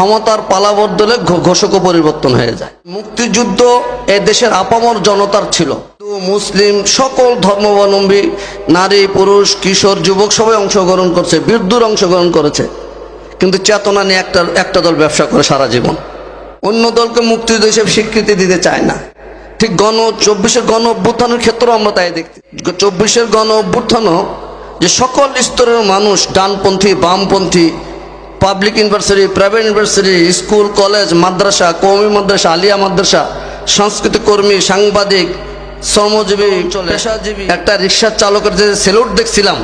ক্ষমতার পালা বদলে ঘ- ঘোষকও পরিবর্তন হয়ে যায়। মুক্তিযুদ্ধ এ দেশের আপামর জনতার ছিল। মুসলিম সকল ধর্মাবলম্বী নারী, পুরুষ, কিশোর, যুবক সবাই অংশগ্রহণ করছে বিদ্যুৎ অংশগ্রহণ করেছে। কিন্তু চেতনা নিয়ে একটা একটা দল ব্যবসা করে সারা জীবন। অন্য দলকে মুক্তিযুদ্ধ হিসেবে স্বীকৃতি দিতে চায় না। ঠিক গণ চব্বিশের গণ অভ্যুত্থানের ক্ষেত্রেও আমরা তাই দেখছি। চব্বিশের গণ অভ্যুত্থানও যে সকল স্তরের মানুষ ডানপন্থী, বামপন্থী public university private university school college মাদ্রাসা কৌমি মাদ্রাসা আলিয়া মাদ্রাসা সাংস্কৃতিক কর্মী সাংবাদিক শ্রমজীবী পেশাজীবী একটা রিক্সার চালকের যে সেলুট দেখছিলাম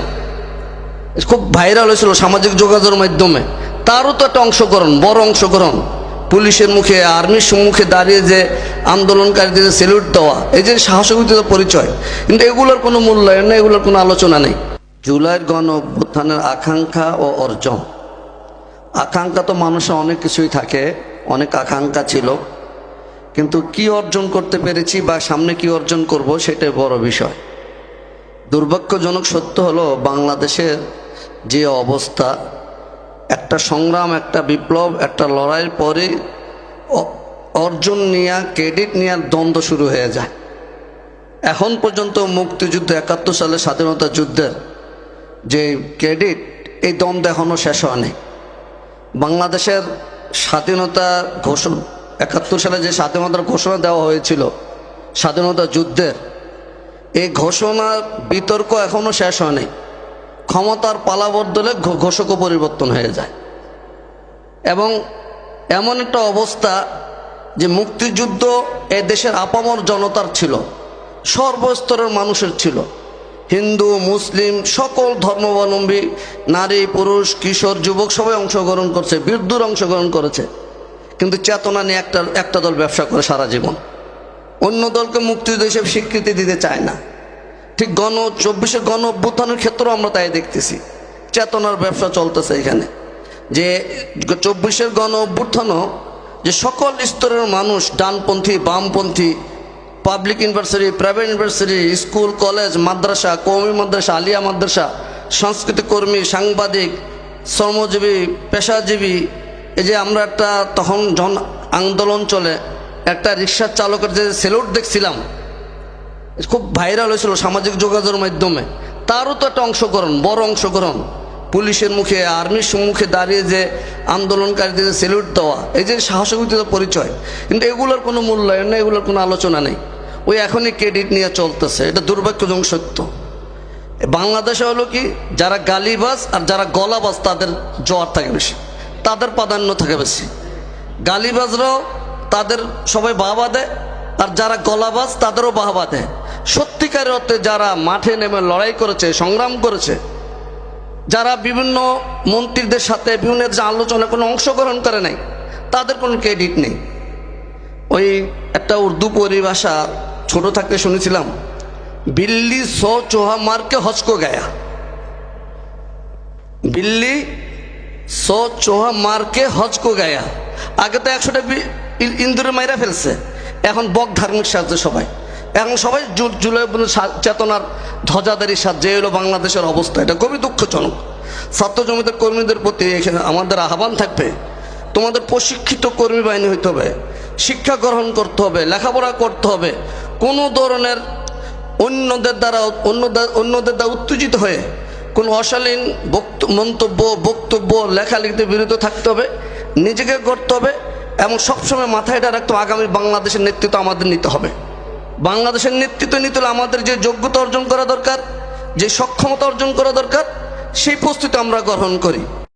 খুব ভাইরাল হয়েছিল সামাজিক যোগাযোগের মাধ্যমে। তারও তো একটা অংশগ্রহণ বড় অংশগ্রহণ। পুলিশের মুখে আর্মির মুখে দাঁড়িয়ে যে আন্দোলনকারীদের সেলুট দেওয়া এই যে সাহসিকতার পরিচয় কিন্তু এগুলোর কোনো মূল্যায়ন নেই এগুলোর কোনো আলোচনা নেই। জুলাইয়ের গণ অভ্যুত্থানের আকাঙ্ক্ষা ও অর্জন। আকাঙ্ক্ষা তো মানুষের অনেক কিছুই থাকে, অনেক আকাঙ্ক্ষা ছিল। কিন্তু কি অর্জন করতে পেরেছি বা সামনে কি অর্জন করব সেটাই বড় বিষয়। দুর্ভাগ্যজনক সত্য হলো, বাংলাদেশের যে অবস্থা, একটা সংগ্রাম, একটা বিপ্লব, একটা লড়াইয়ের পরে অর্জন নিয়ে, ক্রেডিট নেওয়ার দ্বন্দ্ব শুরু হয়ে যায়। এখন পর্যন্ত মুক্তিযুদ্ধ একাত্তর সালে স্বাধীনতা যুদ্ধের যে ক্রেডিট, এই দ্বন্দ্ব এখনও শেষ হয়নি। বাংলাদেশের স্বাধীনতা ঘোষণা, একাত্তর সালে যে স্বাধীনতার ঘোষণা দেওয়া হয়েছিল, স্বাধীনতা যুদ্ধের, এই ঘোষণার বিতর্ক এখনও শেষ হয়নি। ক্ষমতার পালা বদলে ঘ- ঘোষকও পরিবর্তন হয়ে যায়। এবং এমন একটা অবস্থা যে মুক্তিযুদ্ধ এ দেশের আপামর জনতার ছিল, সর্বস্তরের মানুষের ছিল। হিন্দু, মুসলিম, সকল ধর্মাবলম্বী, নারী, পুরুষ, কিশোর, যুবক সবাই অংশগ্রহণ করছে বিদ্যুৎ অংশগ্রহণ করেছে। কিন্তু চেতনা নিয়ে একটা একটা দল ব্যবসা করে সারা জীবন। অন্য দলকে মুক্তিযুদ্ধ হিসেবে স্বীকৃতি দিতে চায় না। ঠিক গণ, চব্বিশে গণ অভ্যুত্থানের ক্ষেত্রেও আমরা তাই দেখতেছি। চেতনার ব্যবসা চলতেছে এখানে। যে চব্বিশের গণ অভ্যুত্থানও যে সকল স্তরের মানুষ ডানপন্থী, বামপন্থী public university private university school college মাদ্রাসা কৌমি মাদ্রাসা আলিয়া মাদ্রাসা সাংস্কৃতিক কর্মী, সাংবাদিক, শ্রমজীবী, পেশাজীবী। এই যে আমরা একটা তখন জন আন্দোলন চলে, একটা রিক্সার চালকের যে সেলুট দেখছিলাম, খুব ভাইরাল হয়েছিল সামাজিক যোগাযোগের মাধ্যমে। তারও তো একটা অংশগ্রহণ, বড় অংশগ্রহণ। পুলিশের মুখে, আর্মির সম্মুখে দাঁড়িয়ে যে আন্দোলনকারীদের সেলুট দেওয়া, এই যে সাহসিকতার পরিচয়। কিন্তু এগুলোর কোনো মূল্যায়ন নেই, এগুলোর কোনো আলোচনা নেই। ওই এখনই ক্রেডিট নিয়ে চলতেছে। এটা দুর্ভাগ্যজনক সত্য। বাংলাদেশে হলো কি, যারা গালিবাজ আর যারা গলাবাজ, তাদের জোয়ার থাকে বেশি। তাদের প্রাধান্য থাকে বেশি। গালিবাজরাও তাদের সবাই বাহবা দেয়, আর যারা গলাবাজ, তাদেরও বাহবা দেয়। সত্যিকার অর্থে যারা মাঠে নেমে লড়াই করেছে, সংগ্রাম করেছে, যারা বিভিন্ন মন্ত্রীদের সাথে, বিভিন্ন যে আলোচনায় কোনো অংশগ্রহণ করে নাই, তাদের কোনো ক্রেডিট নেই। ওই একটা উর্দু পরিভাষা ছোট থাকতে শুনেছিলাম, বিল্লি সো চোহা মারকে হসকো গায়া। বিল্লি সো চোহা মারকে হজকো গায়া। আগে তো একশোটা ইন্দুরে মাইরা ফেলছে, এখন বক ধার্মিক সাহায্য সবাই। এখন সবাই জুলাই চেতনার ধ্বজাদারির সাহায্যে এলো বাংলাদেশের অবস্থা, এটা খুবই দুঃখজনক। ছাত্র জমিতে কর্মীদের প্রতি এখানে আমাদের আহ্বান থাকবে, তোমাদের প্রশিক্ষিত কর্মী বাহিনী হইতে হবে, শিক্ষা গ্রহণ করতে হবে, লেখাপড়া করতে হবে কোনো ধরনের অন্যদের দ্বারা, অন্যদের অন্যদের দ্বারা উত্তেজিত হয়ে কোনো অশালীন বক্ত- মন্তব্য, বক্তব্য, লেখালেখিতে বিরত থাকতে হবে, নিজেকে করতে হবে এবং সবসময় মাথায় এটা রাখতে আগামী বাংলাদেশের নেতৃত্ব আমাদের নিতে হবে। বাংলাদেশের নেতৃত্ব নিতে হলে আমাদের যে যোগ্যতা অর্জন করা দরকার, যে সক্ষমতা অর্জন করা দরকার, সেই প্রস্তুতি আমরা গ্রহণ করি।